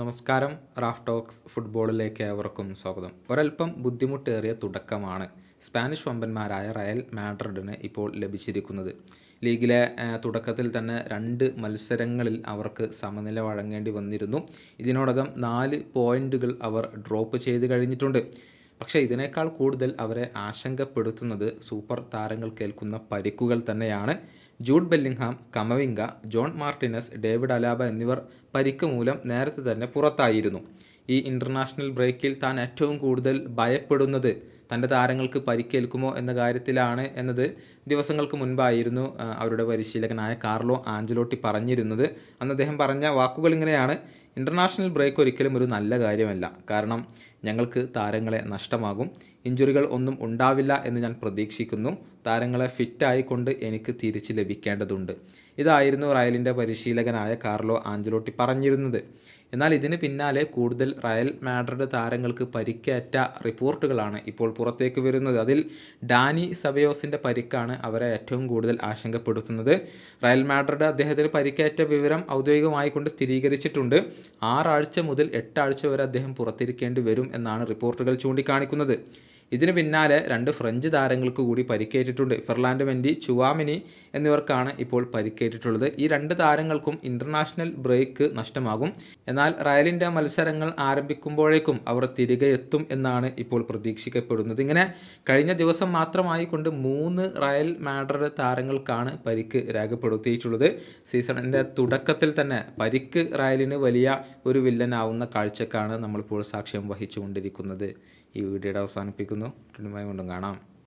നമസ്കാരം. Raf talks ഫുട്ബോളിലേക്ക് ഏവർക്കും സ്വാഗതം. ഒരൽപ്പം ബുദ്ധിമുട്ടേറിയ തുടക്കമാണ് സ്പാനിഷ് വമ്പന്മാരായ റയൽ മാഡ്രിഡിന് ഇപ്പോൾ ലഭിച്ചിരിക്കുന്നത്. ലീഗിലെ തുടക്കത്തിൽ തന്നെ രണ്ട് മത്സരങ്ങളിൽ അവർക്ക് സമനില വഴങ്ങേണ്ടി വന്നിരുന്നു. ഇതിനോടകം നാല് പോയിന്റുകൾ അവർ ഡ്രോപ്പ് ചെയ്ത് കഴിഞ്ഞിട്ടുണ്ട്. പക്ഷേ ഇതിനേക്കാൾ കൂടുതൽ അവരെ ആശങ്കപ്പെടുത്തുന്നത് സൂപ്പർ താരങ്ങൾ കേൾക്കുന്ന പരിക്കുകൾ തന്നെയാണ്. Jude Bellingham Camavinga John Martinez David Alaba എന്നിവർ പരിക്ക് മൂലം നേരത്തെ തന്നെ പുറത്തായിരുന്നു. ഈ ഇന്റർനാഷണൽ ബ്രേക്കിൽ താൻ ഏറ്റവും കൂടുതൽ ഭയപ്പെടുന്നത് തന്റെ താരങ്ങൾക്ക് പരിക്കേൽക്കുമോ എന്ന കാര്യത്തിലാണ് എന്നത് ദിവസങ്ങൾക്ക് മുൻപായിരുന്നു അവരുടെ പരിശീലകനായ കാർലോ ആഞ്ചലോട്ടി പറഞ്ഞിരുന്നത്. അന്ന് അദ്ദേഹം പറഞ്ഞ വാക്കുകൾ ഇങ്ങനെയാണ്. ഇന്റർനാഷണൽ ബ്രേക്ക് ഒരിക്കലും ഒരു നല്ല കാര്യമല്ല. കാരണം ഞങ്ങൾക്ക് താരങ്ങളെ നഷ്ടമാകും. ഇഞ്ചുറികൾ ഒന്നും ഉണ്ടാവില്ല എന്ന് ഞാൻ പ്രതീക്ഷിക്കുന്നു. താരങ്ങളെ ഫിറ്റായിക്കൊണ്ട് എനിക്ക് തിരിച്ച് ലഭിക്കേണ്ടതുണ്ട്. ഇതായിരുന്നു റയലിന്റെ പരിശീലകനായ കാർലോ ആഞ്ചലോട്ടി പറഞ്ഞിരുന്നത്. എന്നാൽ ഇതിന് പിന്നാലെ കൂടുതൽ റയൽ മാഡ്രിഡ് താരങ്ങൾക്ക് പരിക്കേറ്റ റിപ്പോർട്ടുകളാണ് ഇപ്പോൾ പുറത്തേക്ക് വരുന്നത്. അതിൽ ഡാനി സബയോസിന്റെ പരിക്കാണ് അവരെ ഏറ്റവും കൂടുതൽ ആശങ്കപ്പെടുത്തുന്നത്. റയൽ മാഡ്രിഡ് അദ്ദേഹത്തിന് പരിക്കേറ്റ വിവരം ഔദ്യോഗികമായിക്കൊണ്ട് സ്ഥിരീകരിച്ചിട്ടുണ്ട്. ആറാഴ്ച മുതൽ എട്ടാഴ്ച വരെ അദ്ദേഹം പുറത്തിരിക്കേണ്ടി വരും എന്നാണ് റിപ്പോർട്ടുകൾ ചൂണ്ടിക്കാണിക്കുന്നത്. ഇതിന് പിന്നാലെ രണ്ട് ഫ്രഞ്ച് താരങ്ങൾക്ക് കൂടി പരിക്കേറ്റിട്ടുണ്ട്. ഫെർലാൻഡ് മെൻഡി ചുവാമിനി എന്നിവർക്കാണ് ഇപ്പോൾ പരിക്കേറ്റിട്ടുള്ളത്. ഈ രണ്ട് താരങ്ങൾക്കും ഇന്റർനാഷണൽ ബ്രേക്ക് നഷ്ടമാകും. എന്നാൽ റയലിന്റെ മത്സരങ്ങൾ ആരംഭിക്കുമ്പോഴേക്കും അവർ തിരികെ എത്തും എന്നാണ് ഇപ്പോൾ പ്രതീക്ഷിക്കപ്പെടുന്നത്. ഇങ്ങനെ കഴിഞ്ഞ ദിവസം മാത്രമായി കൊണ്ട് മൂന്ന് റയൽ മാഡ്രിഡ് താരങ്ങൾക്കാണ് പരിക്ക് രേഖപ്പെടുത്തിയിട്ടുള്ളത്. സീസണിന്റെ തുടക്കത്തിൽ തന്നെ പരിക്ക് റയലിന് വലിയ ഒരു വില്ലനാവുന്ന കാഴ്ചക്കാണ് നമ്മളിപ്പോൾ സാക്ഷ്യം വഹിച്ചുകൊണ്ടിരിക്കുന്നത്. ഈ വീഡിയോയുടെ അവസാനിപ്പിക്കുന്നു. വീണ്ടും കാണാം.